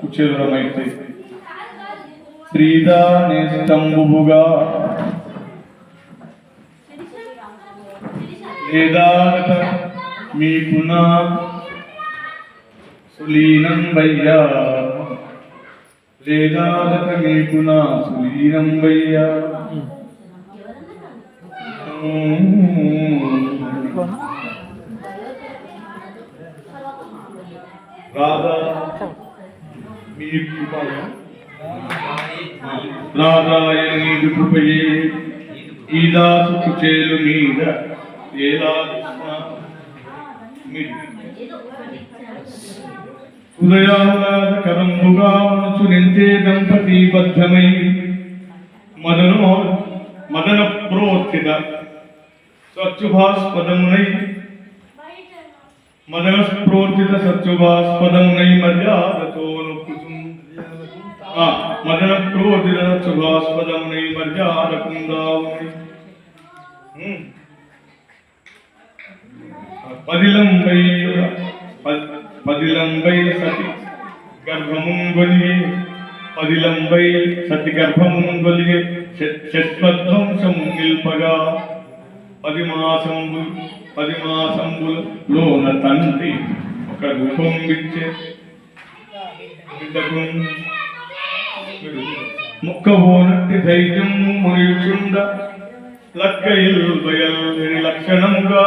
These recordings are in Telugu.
కుచేలుడమైతే శ్రీదానేస్తంబుగా వేదాగత మీకునా సులీనం వయ్యా వేదాగత మీకునా సులీనం వయ్యా రాధా. మీ కృపయ. రాధాయ కృపయే. ఈ దాసు కుచేలు మీద ఏలా ఉదయాహ్లాదకరంబుగా మనసు నింతే దంపతి బద్ధమై మదనో మదన ప్రోత్థిత స్వచ్ఛుభాస్పదమునై మదన ప్రోత్థిత సత్యుభాస్పదమునై మర్యాదతో మదన క్రోధిత శుభాస్పదమునై మర్యాదకుందావునై ఉమ్. పదిలంబై పదిలంబై సతి గర్భముంగొలిగే పదిలంబై సతి గర్భముంగొలిగే శశ్వధ్వంసము నిల్పగా పది మాసంబు పది మాసంబులోన తండ్రి ఒక రూపం ఇచ్చే ముక్క ఓనట్టి ధైర్యం మురిచుండ లక్క బయల్ లక్షణంగా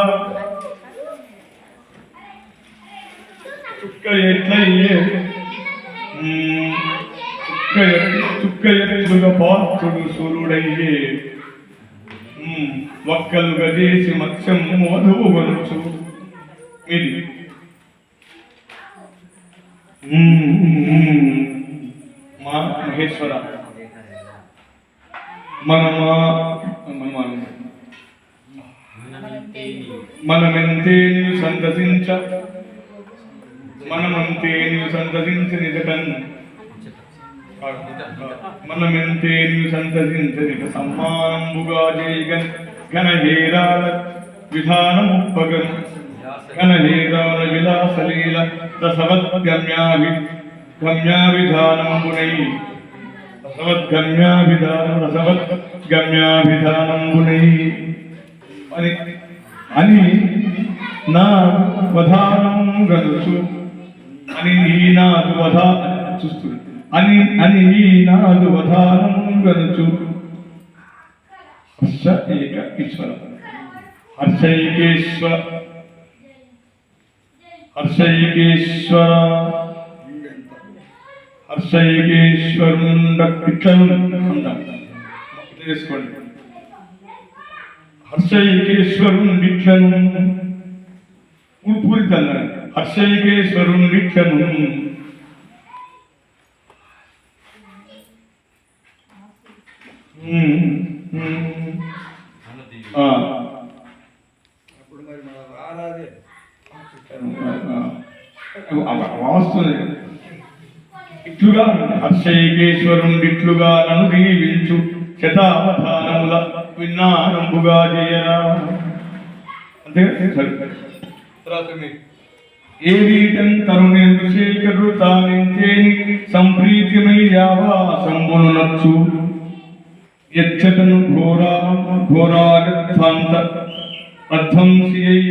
చుక్క ఎట్లయ్యే? చుక్క ఎట్- చుక్క ఎత్తుగా పాత్రుడు సూర్యుడయ్యే? ఒక్కలుగా చేసి మత్స్యం మధువు ఇది. మా మహేశ్వర. మనమా మన మనమెంతే నీవు సందర్శించ మనమంతే నీవు సందర్శించ నిజకన్ మనమెంతే నీవు సందర్శించ నిజ చేయగన్ ఘనహేరాల విధానముప్పగన్ ఘనహేరాల విలాసలీల రసవద్గమ్యాభి గమ్యాభిధానంబునై రసవద్గమ్యాభిధానం రసవద్గమ్యాభిధానంబునై అని అని నా వధానం గలుచు అని ఈ నాదు వధా చూస్తుంది. అని అని ఈ నాదు వధానం గనుచు. హర్ష ఏక ఈశ్వర. హర్షైకేశ్వర హర్షైకేశ్వర హర్షైకేశ్వరుండ ఇట్లను అందాం. తెలుసుకోండి హర్షైకేశ్వరుండిట్లను పూరితన్నారు హర్షైకేశ్వరుండిట్లను అప్పుడు మరి మన రారాదే వస్తుంది. ఇట్లుగా హర్షైకేశ్వరుండిట్లుగా నన్ను దీవించు. శతావధానముల విన్నానంబుగా చేయరా అంతే సరే. తర్వాత మీ- ఏ వీటం తరుణేందు శేఖరు తానించేని సంప్రీతిమై యావా సంబును నచ్చు. యచ్చతను ఘోరా ఘోరాగత్వాంత అధ్వంసియై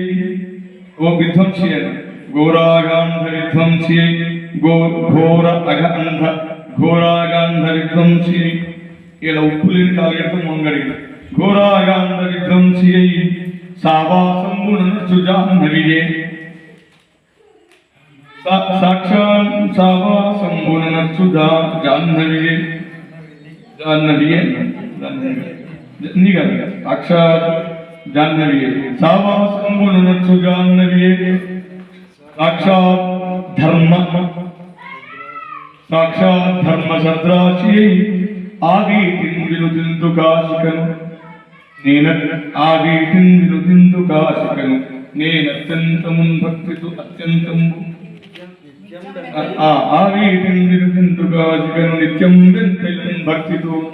ఓ విధ్వంసి అని ఘోరాగాంధ విధ్వంసి గో ఘోర అగ అంధ ఘోరాగాంధ విధ్వంసి ఇలా ఉప్పు లేని కాగెడతాం మొంగడిగి ఘోరాగాంధ విధ్వంసి సావాసంబునను జాహ్నవియే సాక్షాన్ సావాసంబునను జాహ్నవియే జాహ్నవియే నీ కాదు సాక్షాత్ జాహ్నవియే. సావాసంబునను సాక్షాత్ ధర్మ సాక్షాత్ ధర్మ సద్రాచి ఆదీతిన్ కాశికను. నేన ఆదీతిన్ వినుతింతు కాశికను. నేనత్యంతమున్ భక్తితో అత్యంతము ఆ ఆదీతిన్ వినుతింతు కాశికను. నిత్యం వింతయన్ భక్తితో.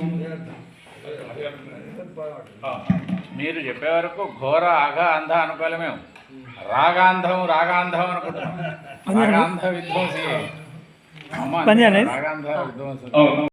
మీరు చెప్పే వరకు ఘోర అఘ అంధ అనుకోలే మేము. రాగాంధం రాగాంధం అనుకుంటున్నాం. రాగాంధ విధ్వంసి? రాగాంధ విధ్వంసం. అవును